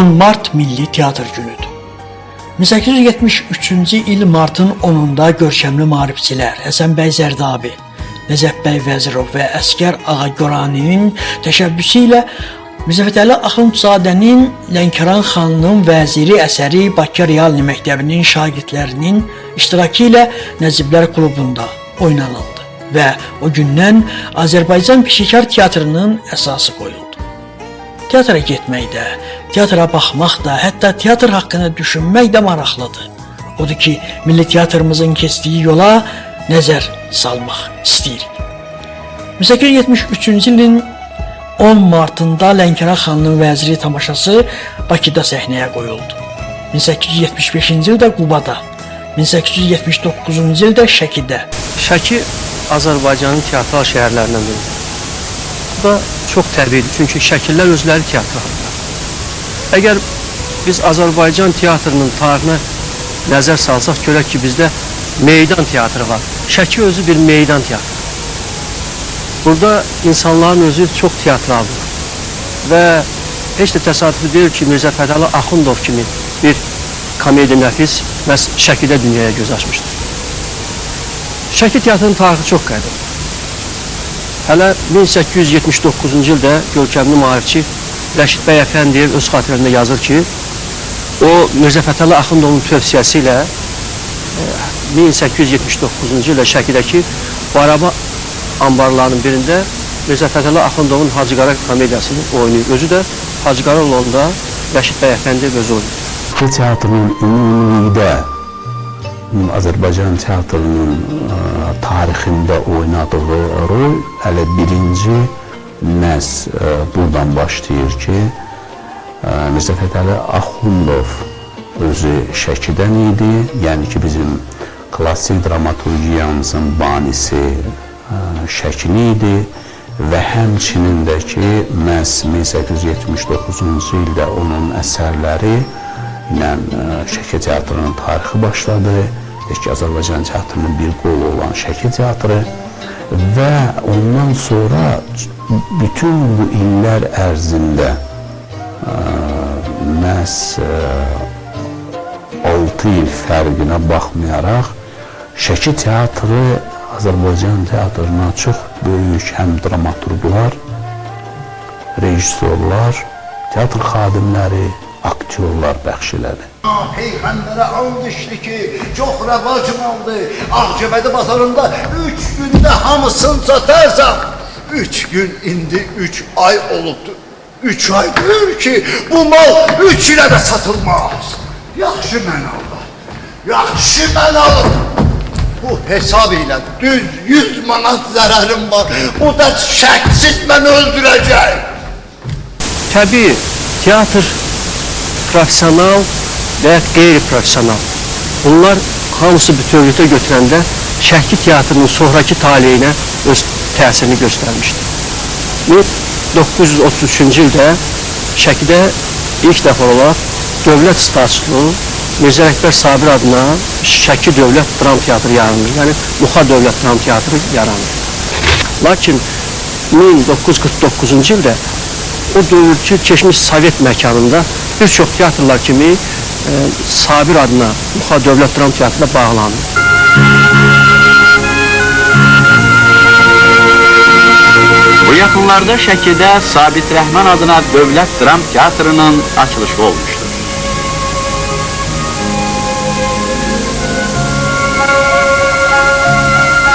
10 Mart Milli Teatr Günüdür. 1873-cü il martın 10-unda görkəmli maarifçilər Həsən bəy Zərdabi, Nəzəf bəy Vəzirov və Əskər Ağa Goraninin təşəbbüsü ilə Müzəffətəli Axundzadənin Lənkəran xanının vəziri əsəri Bakı Real Məktəbinin şagirdlərinin iştirakı ilə Nəciblər klubunda oynanıldı və o gündən Azərbaycan Peşəkar Teatrının əsası qoyuldu. Teatra getməkdə, teatra baxmaq da, hətta teatr haqqında düşünmək də maraqlıdır. Odur ki, milli teatrımızın keçdiyi yola nəzər salmaq istəyirik. 1873-cü ilin 10 martında Lənkəran xanının vəziri tamaşası Bakıda səhnəyə qoyuldu. 1875-ci ildə Qubada, 1879-cu ildə Şəkidə, Şəki Azərbaycanın teatral şəhərlərindən biridir. Da çox təbiidir, çünki şəkillər özləri teatraldır. Əgər biz Azərbaycan teatrının tarixinə nəzər salsaq, görək ki, bizdə meydan teatrı var. Şəki özü bir meydan teatrı. Burada insanların özü çox teatraldır. Və heç də təsadüfi deyil ki, Mirzə Fətəli Axundov kimi bir komediya nəfis məhz Şəkidə dünyaya göz açmışdır. Şəki teatrının tarixi çox qədimdir. Hələ 1879-cu ildə görkəmli maarifçi Rəşid bəy Əfəndiyev öz xatirəsində yazır ki, o Mirzə Fətəli Axundovun tövsiyəsi ilə e, 1879-cu ildə Şəkidəki Baraba anbarlarının birində Mirzə Fətəli Axundovun Hacı Qara komediyasını oynayır. Özü də Hacı Qara rolunda Rəşid bəy Əfəndiyev özü oynayır. Bu teatrın ümumilikdə Azərbaycan teatrının tarixində oynadığı rol hələ birinci məhz buradan başlayır ki, Mirzə Fətəli Axundov özü Şəkidən idi, yəni ki, bizim klassik dramaturgiyamızın banisi ə, Şəkili idi və həmçinin də ki, məhz 1879-cu ildə onun əsərləri ə, Şəki teatrının tarixi başladı. Deyək ki, Azərbaycan teatrının bir qolu olan Şəki teatrı və ondan sonra bütün bu illər ərzində ə, məhz 6 il fərqinə baxmayaraq Şəki teatrı Azərbaycan teatrına çox böyük həm dramaturqlar, rejissorlar, teatr xadimləri, aktyorlar bəxş elədi. Peyğəmbərə and içdi ki, çox rəvacım aldı. Ağcabədi bazarında üç gündə hamısını satarsam, üç gün indi üç ay olubdur. Üç ay deyil ki, bu mal üç ilə də satılmaz. Yaxşı mən aldım. Yaxşı mən alım. Bu hesab ilə düz 100 manat zərərim var. Bu da şəksiz məni öldürəcək. Təbii, teatr profesional və ya qeyri-profesional. Bunlar hamısı bütövlükdə götürəndə Şəki teatrının sonraki taleyinə öz təsirini göstərmişdir. 1933-cü ildə Şəkidə ilk dəfə olaraq dövlət statuslu Mirzə Əkbər Sabir adına Şəki Dövlət Dram Teatrı yaranır. Yəni Muxa Dövlət Dram Teatrı yaranır. Lakin 1949-cu ildə o dövrki keçmiş Sovet məkanında bir çox teatrlar kimi e, Sabir adına Muxa Dövlət Dram Teatrına bağlandı. Bu yakınlarda Şəkidə Sabit Rəhman adına Dövlət Dram Teatrının açılışı olmuşdur.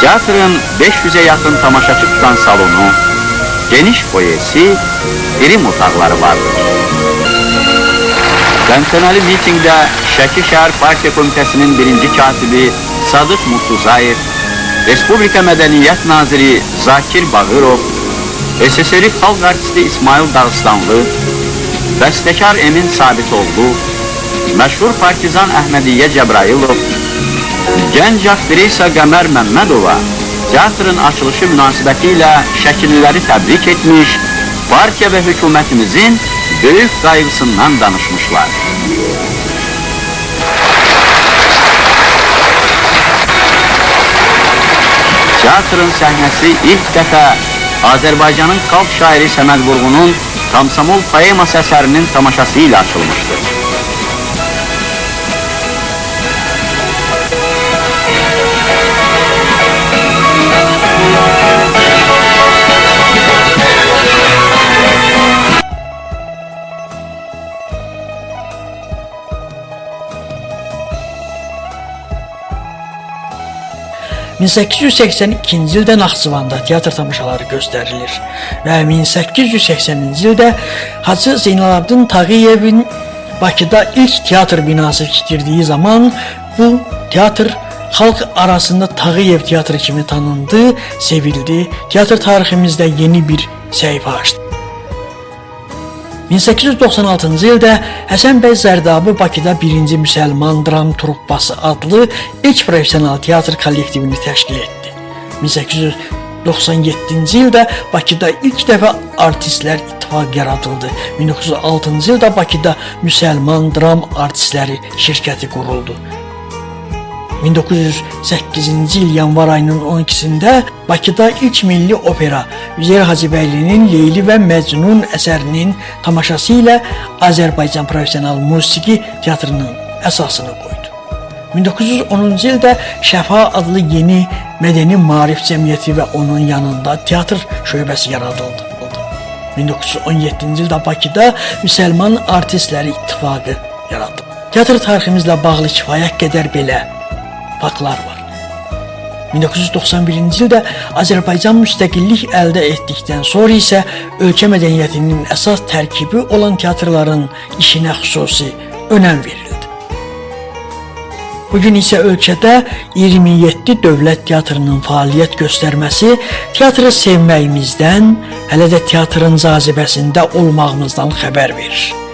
Teatrın 500'e yakın tamaşaçı tutan salonu, geniş foyesi, birim otaqları vardır. Təntənəli mitingdə Şəki Şəhər Partiya Komitəsinin birinci katibi Sadıq Murtuzayev, Respublika Mədəniyyət Naziri Zakir Bağırov, SSRİ Xalq Artisti İsmail Dağıstanlı, bəstəkar Emin Sabitoğlu, məşhur partizan Əhmədiyyə Cəbrayılov, gənc aktrisa Qəmər Məmmədova teatrın açılışı münasibəti ilə şəkilləri təbrik etmiş, partiya və hökumətimizin böyük qayğısından danışmışlar. Teatrın səhnəsi ilk dəfə Azərbaycanın xalq şairi Səməd Vurğunun Tamsamol poeması əsərinin tamaşası ilə 1882-ci ildə Naxçıvanda teatr tamaşaları göstərilir və 1880-ci ildə Hacı Zeynalabdin Tağıyevin Bakıda ilk teatr binası tikdirdiyi zaman bu teatr xalq arasında Tağıyev teatrı kimi tanındı, sevildi. Teatr tariximizdə yeni bir səhifə açdı. 1896-cı ildə Həsən bəy Zərdabi Bakıda 1-ci Müsəlman Dram Truppası adlı ilk professional teatr kollektivini təşkil etdi. 1897-ci ildə Bakıda ilk dəfə artistlər ittifaqı yaradıldı. 1906-cı ildə Bakıda Müsəlman Dram Artistləri şirkəti quruldu. 1908-ci il yanvar ayının 12-sində Bakıda ilk milli opera Üzeyir Hacıbəylinin Leyli və Məcnun əsərinin tamaşası ilə Azərbaycan professional musiqi teatrının əsasını qoydu. 1910-cu ildə Şəfa adlı yeni mədəni maarif cəmiyyəti və onun yanında teatr şöbəsi yaradıldı. 1917-ci ildə Bakıda Müsəlman Artistləri İttifaqı yaradıldı. Teatr tariximizlə bağlı kifayət qədər belə faktlar var. 1991-ci ildə Azərbaycan müstəqillik əldə etdikdən sonra isə ölkə mədəniyyətinin əsas tərkibi olan teatrların işinə xüsusi önəm verildi. Bu gün isə ölkədə 27 dövlət teatrının fəaliyyət göstərməsi teatrı sevməyimizdən, hələ də teatrın cazibəsində olmağımızdan xəbər verir.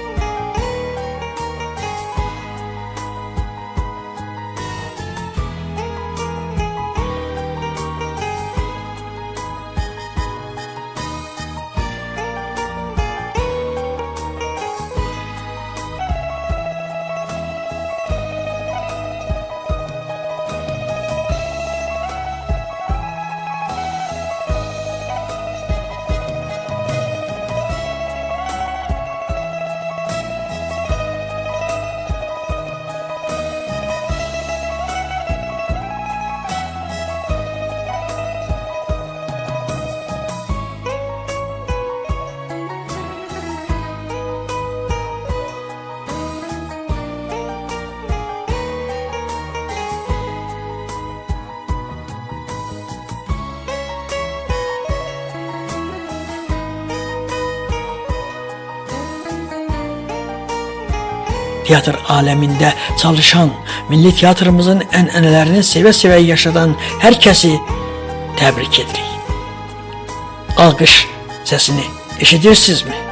Teatr aləmində çalışan, milli teatrımızın ənənələrini sevə-sevə yaşadan hər kəsi təbrik edirik. Alqış səsini eşidirsinizmi?